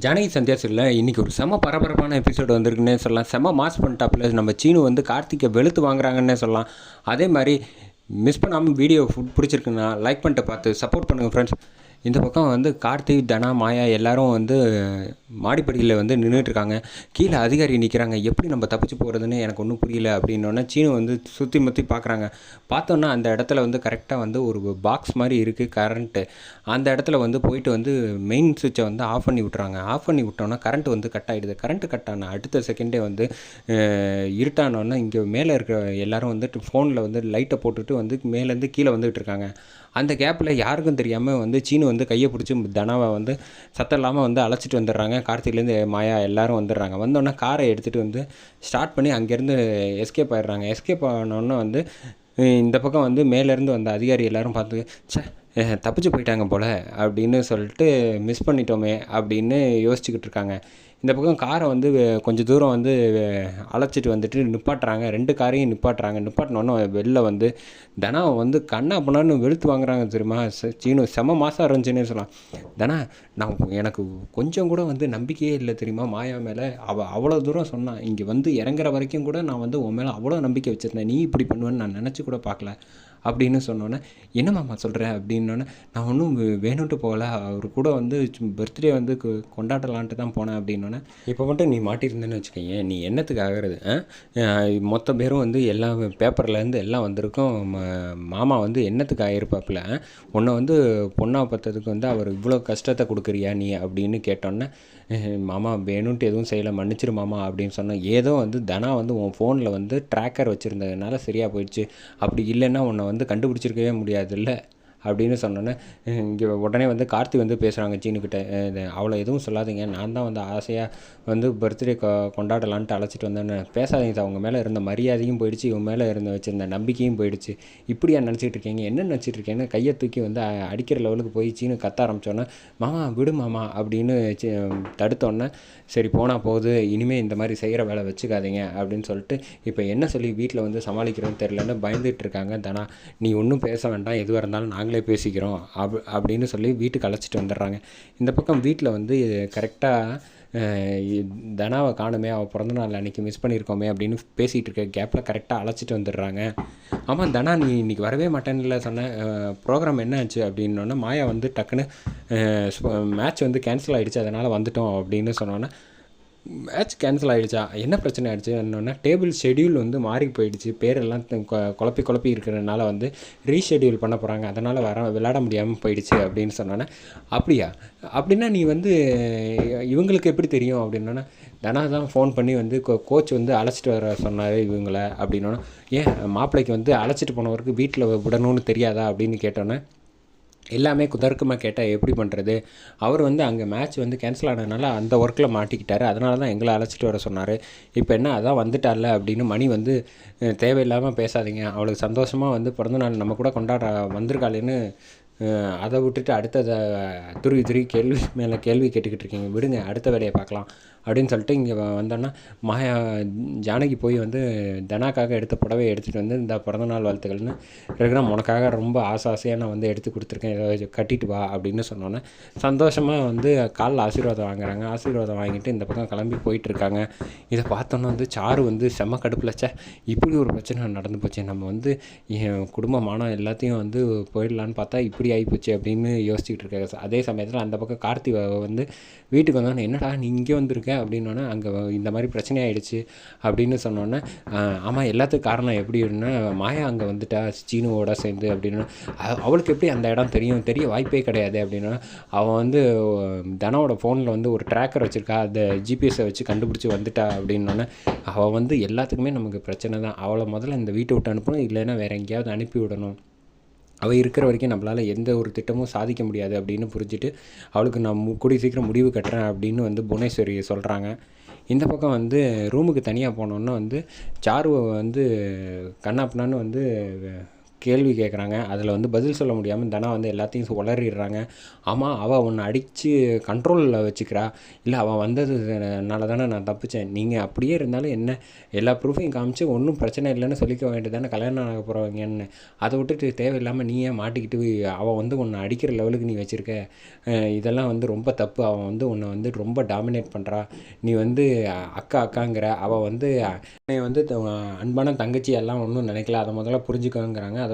ஜானகி சந்தியாசில் இன்றைக்கி ஒரு செம பரபரப்பான எபிசோடு வந்திருக்குன்னே சொல்லலாம். செம மாஸ் பண்ணிட்டாப்புல. நம்ம சீனு வந்து கார்த்திகை வெளுத்து வாங்குறாங்கன்னே சொல்லலாம். அதே மாதிரி மிஸ் பண்ணாமல் வீடியோ ஃபுட் பிடிச்சிருக்குன்னா லைக் பண்ணிட்டு பார்த்து சப்போர்ட் பண்ணுங்கள் ஃப்ரெண்ட்ஸ் இந்த பக்கம் வந்து கார்த்தி தனா மாயா எல்லாரும் வந்து மாடிப்படியில் வந்து நின்றுட்டுருக்காங்க கீழே அதிகாரி நிற்கிறாங்க எப்படி நம்ம தப்பிச்சு போகிறதுன்னு எனக்கு ஒன்றும் புரியல அப்படின்னோடனே சீனு வந்து சுற்றி முற்றி பார்க்குறாங்க பார்த்தோன்னா அந்த இடத்துல வந்து கரெக்டாக வந்து ஒரு பாக்ஸ் மாதிரி இருக்குது கரண்ட்டு அந்த இடத்துல வந்து போயிட்டு வந்து மெயின் சுவிட்சை வந்து ஆஃப் பண்ணி விட்றாங்க ஆஃப் பண்ணி விட்டோன்னா கரண்ட் வந்து கட் ஆகிடுது கரண்ட் கட் ஆன அடுத்த செகண்டே வந்து இருட்டானோன்னா இங்கே மேலே இருக்கிற எல்லாரும் வந்துட்டு ஃபோனில் வந்து லைட்டை போட்டுட்டு வந்து மேலேருந்து கீழே வந்துகிட்டு இருக்காங்க. அந்த கேப்பில் யாருக்கும் தெரியாமல் வந்து சீனு வந்து கையை பிடிச்சி தனாவை வந்து சத்தம் இல்லாமல் வந்து அழைச்சிட்டு வந்துடுறாங்க. கார்த்திக்லேருந்து மாயா எல்லாரும் வந்துடுறாங்க. வந்தோடனே காரை எடுத்துகிட்டு வந்து ஸ்டார்ட் பண்ணி அங்கேருந்து எஸ்கேப் ஆயிடுறாங்க. எஸ்கேப் ஆனோடனே வந்து இந்த பக்கம் வந்து மேலேருந்து வந்த அதிகாரி எல்லாரும் பார்த்து சே தப்பிச்சு போயிட்டாங்க போல் அப்படின்னு சொல்லிட்டு மிஸ் பண்ணிட்டோமே அப்படின்னு யோசிச்சுக்கிட்டு இருக்காங்க. இந்த பக்கம் காரை வந்து கொஞ்சம் தூரம் வந்து அழைச்சிட்டு வந்துட்டு நிப்பாட்டுறாங்க. ரெண்டு காரையும் நிப்பாட்டுறாங்க. நிப்பாட்டினோன்னே வெளில வந்து தனா வந்து கண்ணா பண்ணான்னு வெளுத்து வாங்குறாங்க தெரியுமா? சீனு செம மாதம் இருந்துச்சுன்னே சொல்லலாம். தனா நான் எனக்கு கொஞ்சம் கூட வந்து நம்பிக்கையே இல்லை தெரியுமா? மாயா மேலே. அவள் அவ்வளோ தூரம் சொன்னான் இங்கே வந்து இறங்குற வரைக்கும் கூட நான் வந்து உன் மேலே அவ்வளோ நம்பிக்கை வச்சுருந்தேன். நீ இப்படி பண்ணுவேன்னு நான் நினச்சி கூட பார்க்கல. அப்படின்னு சொன்னோன்னே என்ன மாமா சொல்கிற அப்படின்னோடனே நான் ஒன்றும் வேணும்ட்டு போகல. அவர் கூட வந்து பர்த்டே வந்து கொண்டாடலான்ட்டு தான் போனேன். அப்படின்னோடனே இப்போ மட்டும் நீ மாட்டியிருந்தேன்னு வச்சுக்கோங்க நீ என்னத்துக்கு ஆகிறது மொத்த பேரும் வந்து எல்லா பேப்பர்லேருந்து எல்லாம் வந்திருக்கும். மாமா வந்து என்னத்துக்கு ஆகிருப்பாப்புல உன்னை வந்து பொண்ணாக பார்த்ததுக்கு வந்து அவர் இவ்வளோ கஷ்டத்தை கொடுக்குறியா நீ? அப்படின்னு கேட்டோன்னே மாமா வேணும்ட்டு எதுவும் செய்யலை மன்னிச்சிரு மாமா அப்படின்னு சொன்னேன் ஏதோ வந்து தனா வந்து உன் ஃபோனில் வந்து ட்ராக்கர் வச்சுருந்ததுனால சரியாக போயிடுச்சு. அப்படி இல்லைன்னா உன்னை வந்து கண்டுபிடிச்சிருக்கவே முடியாதுல்ல. அப்படின்னு சொன்னோன்னே இங்கே உடனே வந்து கார்த்தி வந்து பேசுகிறாங்க சீனுக்கிட்ட அவ்வளோ அவளை எதுவும் சொல்லாதீங்க நான் தான் வந்து ஆசையாக வந்து பர்த்டே கொ கொண்டாடலான்ட்டு அழைச்சிட்டு வந்தேன்னு பேசாதீங்க சார் அவங்க மேலே இருந்த மரியாதையும் போயிடுச்சு இவன் மேலே இருந்த வச்சுருந்த நம்பிக்கையும் போயிடுச்சு இப்படியா நினச்சிட்டு இருக்கீங்க என்ன நினச்சிட்டு இருக்கீங்கன்னு கையை தூக்கி வந்து அடிக்கிற லெவலுக்கு போய் சீனு கத்த ஆரம்பிச்சோன்னே மாமா விடு மாமா அப்படின்னு தடுத்தோன்னே சரி போனால் போகுது இனிமேல் இந்த மாதிரி செய்கிற வேலை வச்சுக்காதீங்க அப்படின்னு சொல்லிட்டு இப்போ என்ன சொல்லி வீட்டில் வந்து சமாளிக்கிறோன்னு தெரிலன்னு பயந்துட்டு இருக்காங்க தனா. நீ ஒன்றும் பேச வேண்டாம் எதுவாக இருந்தாலும் நாங்கள் பேசிக்கிறோம் அப் அப்படின்னு சொல்லி வீட்டுக்கு அழைச்சிட்டு வந்துடுறாங்க. இந்த பக்கம் வீட்டில் வந்து கரெக்டாக தனாவை காணுமே அவள் பிறந்த நாள் அன்றைக்கி மிஸ் பண்ணியிருக்கோமே அப்படின்னு பேசிகிட்டு இருக்க கேப்பில் கரெக்டாக அழைச்சிட்டு வந்துடுறாங்க. ஆமாம் தனா நீ இன்றைக்கி வரவே மாட்டேன்ல சொன்ன ப்ரோக்ராம் என்ன ஆச்சு அப்படின்னோடனே மாயா வந்து டக்குன்னு மேட்ச் வந்து கேன்சல் ஆகிடுச்சு அதனால் வந்துட்டோம் அப்படின்னு சொன்னோன்னே மேட்ச் கேன்சல் ஆகிடுச்சா என்ன பிரச்சனை ஆகிடுச்சு என்னன்னா டேபிள் ஷெட்யூல் வந்து மாறி போயிடுச்சு. பேரெல்லாம் குழப்பி குழப்பி இருக்கிறதுனால வந்து ரீஷெட்யூல் பண்ண போகிறாங்க அதனால் வர விளையாட முடியாமல் போயிடுச்சு அப்படின்னு சொன்னோன்னே அப்படியா? அப்படின்னா நீ வந்து இவங்களுக்கு எப்படி தெரியும்? அப்படின்னா தனா தான் ஃபோன் பண்ணி வந்து கோச் வந்து அழைச்சிட்டு வர சொன்னார் இவங்களை. அப்படின்னோன்னா ஏன் மாப்பிள்ளைக்கு வந்து அழைச்சிட்டு போனவருக்கு வீட்டில் விடணும்னு தெரியாதா? அப்படின்னு கேட்டோன்னே எல்லாமே குதர்க்கமாக கேட்டால் எப்படி பண்ணுறது அவர் வந்து அங்கே மேட்ச் வந்து கேன்சல் ஆனதுனால அந்த ஒர்க்கில் மாட்டிக்கிட்டார். அதனால தான் எங்களை அழைச்சிட்டு வர சொன்னார். இப்போ என்ன அதான் வந்துட்டார்ல அப்படின்னு மணி வந்து தேவையில்லாமல் பேசாதீங்க. அவளுக்கு சந்தோஷமாக வந்து பிறந்தநாள் நம்ம கூட கொண்டாட வந்திருக்காளேன்னு அதை விட்டுட்டு அடுத்ததை துருவி துருவி கேள்வி மேலே கேள்வி கேட்டுக்கிட்டு இருக்கீங்க. விடுங்க அடுத்த வேலையை பார்க்கலாம். அப்படின்னு சொல்லிட்டு இங்கே வந்தோன்னா மாயா ஜானகி போய் வந்து தனாக்காக எடுத்த புடவை எடுத்துகிட்டு வந்து இந்த பிறந்தநாள் வாழ்த்துக்கள்னு இருக்கிற உனக்காக ரொம்ப ஆசை ஆசையாக நான் வந்து எடுத்து கொடுத்துருக்கேன். ஏதாவது கட்டிட்டு வா அப்படின்னு சொன்னோன்னே சந்தோஷமாக வந்து காலில் ஆசீர்வாதம் வாங்குறாங்க. ஆசீர்வாதம் வாங்கிட்டு இந்த பக்கம் கிளம்பி போயிட்டுருக்காங்க. இதை பார்த்தோன்னே வந்து சாரு வந்து செம்ம கடுப்பில் இப்படி ஒரு பிரச்சனை நடந்து போச்சு நம்ம வந்து என் குடும்ப மானம் எல்லாத்தையும் வந்து போயிடலான்னு பார்த்தா இப்படி ஆகிப்போச்சு அப்படின்னு யோசிச்சுட்டு இருக்காங்க அதே சமயத்தில் அந்த பக்கம் கார்த்தி வந்து வீட்டுக்கு வந்தோன்னே என்னடா நீ இங்கே வந்திருக்க? அப்படின்னோடனே அங்கே இந்த மாதிரி பிரச்சனை ஆகிடுச்சு அப்படின்னு சொன்னோன்னே ஆமாம் எல்லாத்துக்கும் காரணம் எப்படின்னா மாயா அங்கே வந்துட்டா சீனுவோட சேர்ந்து அப்படின்னா அவளுக்கு எப்படி அந்த இடம் தெரியும்? தெரிய வாய்ப்பே கிடையாது அப்படின்னா அவன் வந்து தனோட ஃபோனில் வந்து ஒரு ட்ராக்கர் வச்சுருக்கா அந்த ஜிபிஎஸை வச்சு கண்டுபிடிச்சி வந்துட்டா அப்படின்னோடனே அவள் வந்து எல்லாத்துக்குமே நமக்கு பிரச்சனை தான். அவளை முதல்ல இந்த வீட்டை விட்டு அனுப்பணும் இல்லைன்னா வேறு எங்கேயாவது அனுப்பி விடணும். அவள் இருக்கிற வரைக்கும் நம்மளால் எந்த ஒரு திட்டமும் சாதிக்க முடியாது அப்படின்னு புரிஞ்சுட்டு அவளுக்கு நான் கூடிய சீக்கிரம் முடிவு கட்டுறேன் அப்படின்னு வந்து புவனேஸ்வரி சொல்கிறாங்க இந்த பக்கம் வந்து ரூமுக்கு தனியாக போனோன்னா வந்து சாருவை வந்து கண்ணாப்பினான்னு வந்து கேள்வி கேட்குறாங்க அதில் வந்து பதில் சொல்ல முடியாமல் தனா வந்து எல்லாத்தையும் உளறிடுறாங்க. ஆமாம் அவள் உன்னை அடித்து கண்ட்ரோலில் வச்சுக்கிறா. இல்லை அவள் வந்ததுனால தானே நான் தப்பிச்சேன். நீங்கள் அப்படியே இருந்தாலும் என்ன? எல்லா ப்ரூஃபையும் காமிச்சு ஒன்றும் பிரச்சனை இல்லைன்னு சொல்லிக்க வேண்டியதானே கல்யாணம் ஆக போகிறவங்கன்னு அதை விட்டுட்டு தேவையில்லாமல் நீ ஏன் மாட்டிக்கிட்டு அவள் வந்து உன்னை அடிக்கிற லெவலுக்கு நீ வச்சுருக்க. இதெல்லாம் வந்து ரொம்ப தப்பு. அவன் வந்து உன்னை வந்து ரொம்ப டாமினேட் பண்ணுறா நீ வந்து அக்கா அக்காங்கிற. அவள் வந்து என்னை வந்து அன்பான தங்கச்சி எல்லாம் ஒன்றும் நினைக்கல. அதை முதல்ல புரிஞ்சுக்கோங்கிறாங்க. அதை